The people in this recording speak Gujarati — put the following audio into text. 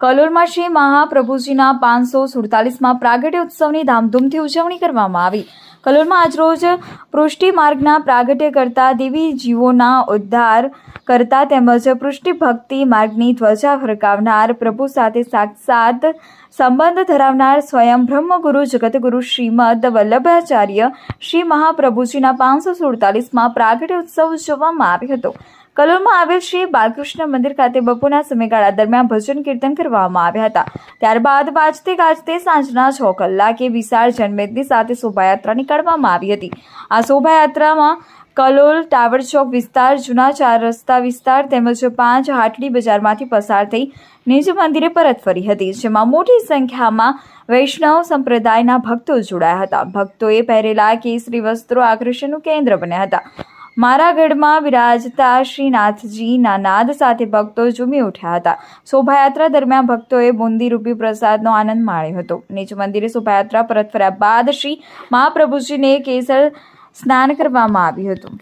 કલોલમાં શ્રી મહાપ્રભુજીના પાંચસો સુડતાલીસમાં પ્રાગટ્ય ઉત્સવની ધામધૂમથી ઉજવણી કરવામાં આવી. કલોલમાં આજરોજ પૃષ્ટિ માર્ગના પ્રાગટ્ય કરતા દેવી જીવોના ઉદ્ધાર કરતા તેમજ પૃષ્ટિ ભક્તિ માર્ગની ધ્વજા ફરકાવનાર પ્રભુ સાથે સાક્ષાત સંબંધ ધરાવનાર સ્વયં બ્રહ્મગુરુ જગતગુરુ શ્રીમદ વલ્લભાચાર્ય શ્રી મહાપ્રભુજીના પાંચસો સુડતાલીસમાં પ્રાગટ્ય ઉત્સવ ઉજવવામાં આવ્યો હતો. કલોલમાં આવેલ શ્રી બાલકૃષ્ણ મંદિર ખાતે બપોરના સમયગાળા દરમિયાન ભજન કીર્તન કરવામાં આવ્યા હતા. ત્યારબાદ વાજતે ગાજતે સાંજના છ કલાકે વિશાળ જનમેદની સાથે શોભાયાત્રા નીકળવામાં આવી હતી. આ શોભાયાત્રામાં કલોલ, ટાવર ચોક વિસ્તાર, જૂના ચાર રસ્તા વિસ્તાર તેમજ પાંચ હાટડી બજારમાંથી પસાર થઈ નિજ મંદિરે પરત ફરી હતી, જેમાં મોટી સંખ્યામાં વૈષ્ણવ સંપ્રદાયના ભક્તો જોડાયા હતા. ભક્તોએ પહેરેલા કેસરી વસ્ત્રો આકર્ષણનું કેન્દ્ર બન્યા હતા. મારા ગઢમાં વિરાજતા શ્રીનાથજીના નાદ સાથે ભક્તો ઝૂમી ઉઠ્યા હતા. શોભાયાત્રા દરમિયાન ભક્તોએ બુંદી રૂપી પ્રસાદનો આનંદ માણ્યો હતો. નીચ મંદિરે શોભાયાત્રા પરત ફર્યા બાદ શ્રી મહાપ્રભુજીને કેસર સ્નાન કરવામાં આવ્યું હતું.